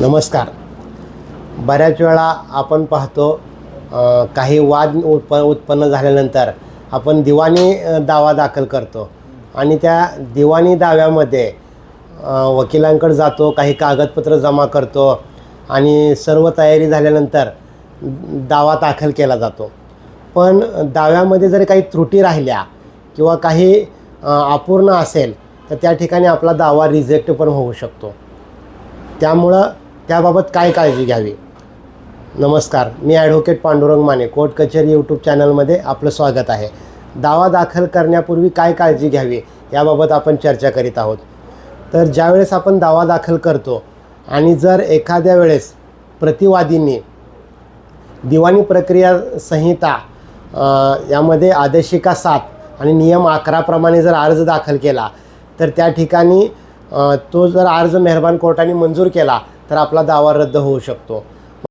नमस्कार. बऱ्याच वेळा आपण पाहतो काही वाद उत्प उत्पन्न झाल्यानंतर आपण दिवाणी दावा दाखल करतो. आणि त्या दिवाणी दाव्यामध्ये वकिलांकडे जातो काही कागदपत्र जमा करतो आणि सर्व तयारी झाल्यानंतर दावा दाखल केला जातो. पण दाव्यामध्ये जर काही त्रुटी राहिल्या किंवा काही अपूर्ण असेल तर त्या ठिकाणी आपला दावा रिजेक्ट पण होऊ शकतो. त्यामुळं त्याबाबत काय काळजी घ्यावी? नमस्कार मी ॲडव्होकेट पांडुरंग माने कोर्ट कचेरी यूट्यूब चॅनलमध्ये आपलं स्वागत आहे. दावा दाखल करण्यापूर्वी काय काळजी घ्यावी याबाबत आपण चर्चा करीत आहोत. तर ज्यावेळेस आपण दावा दाखल करतो आणि जर एखाद्या वेळेस प्रतिवादींनी दिवाणी प्रक्रिया संहिता यामध्ये आदेशिका सात आणि नियम अकराप्रमाणे जर अर्ज दाखल केला तर त्या ठिकाणी तो जर अर्ज मेहरबान कोर्टाने मंजूर केला तर आपला दावा रद्द होऊ शकतो.